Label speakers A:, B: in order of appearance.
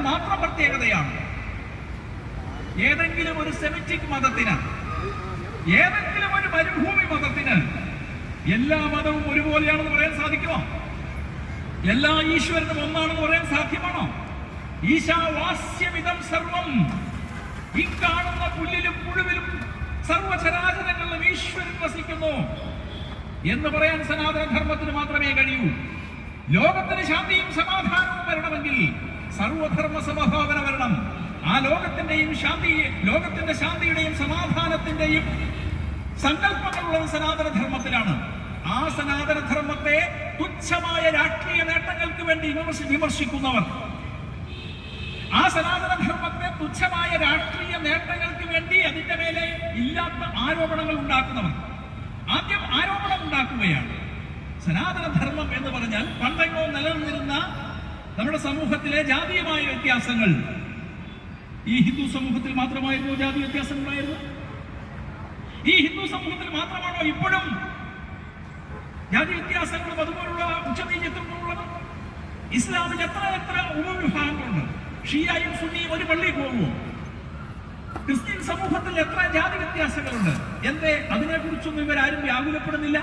A: മതത്തിന്റെ മാത്രം പ്രത്യേകതയാണ്. ഏതെങ്കിലും ഒരു സെമിറ്റിക് മതത്തിന് ഏതെങ്കിലും ഒരു മരുഭൂമി മതത്തിന് എല്ലാ മതവും ഒരുപോലെയാണെന്ന് പറയാൻ സാധിക്കുമോ? എല്ലാ ഈശ്വരനും ഒന്നാണെന്ന് പറയാൻ സാധ്യമാണോ? ഈശാവാസ്യമിതം സർവം. ഈ കാണുന്ന പുല്ലിലും പുഴുവിലും സർവചരാചരങ്ങളിലും ഈശ്വരൻ വസിക്കുന്നു എന്ന് പറയാൻ സനാതനധർമ്മത്തിന് മാത്രമേ കഴിയൂ. ലോകത്തിന് ശാന്തിയും സമാധാനവും സർവധർമ്മ സമഭാവന വരണം ആ ലോകത്തിന്റെയും ശാന്തി ലോകത്തിന്റെ ശാന്തിയുടെയും സമാധാനത്തിന്റെയും സങ്കല്പങ്ങളുള്ളത് സനാതനധർമ്മത്തിലാണ്. ആ സനാതനധർമ്മത്തെ തുച്ഛമായ രാഷ്ട്രീയ നേട്ടങ്ങൾക്ക് വേണ്ടി വിമർശി വിമർശിക്കുന്നവർ. ആ സനാതനധർമ്മത്തെ തുച്ഛമായ രാഷ്ട്രീയ നേട്ടങ്ങൾക്ക് വേണ്ടി അതിന്റെ മേലെ ഇല്ലാത്ത ആരോപണങ്ങൾ ഉണ്ടാക്കുന്നവർ. ആദ്യം ആരോപണം ഉണ്ടാക്കുകയാണ്. സനാതനധർമ്മം എന്ന് പറഞ്ഞാൽ പണ്ടെങ്ങോ നിലനിന്നിരുന്ന നമ്മുടെ സമൂഹത്തിലെ ജാതീയമായ വ്യത്യാസങ്ങൾ. ഈ ഹിന്ദു സമൂഹത്തിൽ മാത്രമായിരുന്നു ജാതി വ്യത്യാസങ്ങളായിരുന്നു ഈ ഹിന്ദു സമൂഹത്തിൽ മാത്രമാണോ ഇപ്പോഴും ജാതി വ്യത്യാസങ്ങളും അതുപോലുള്ള ഉച്ചനീചത്വങ്ങളുള്ളത് ഇസ്ലാമിൽ എത്ര എത്ര ഉപവിഭാഗങ്ങളുണ്ട് ഷിയായും സുന്നിയും ഒരു പള്ളിയിൽ പോകുമോ? ക്രിസ്ത്യൻ സമൂഹത്തിൽ എത്ര ജാതി വ്യത്യാസങ്ങളുണ്ട്? എന്തേ അതിനെക്കുറിച്ചൊന്നും ഇവരാരും വ്യാകുലപ്പെടുന്നില്ല?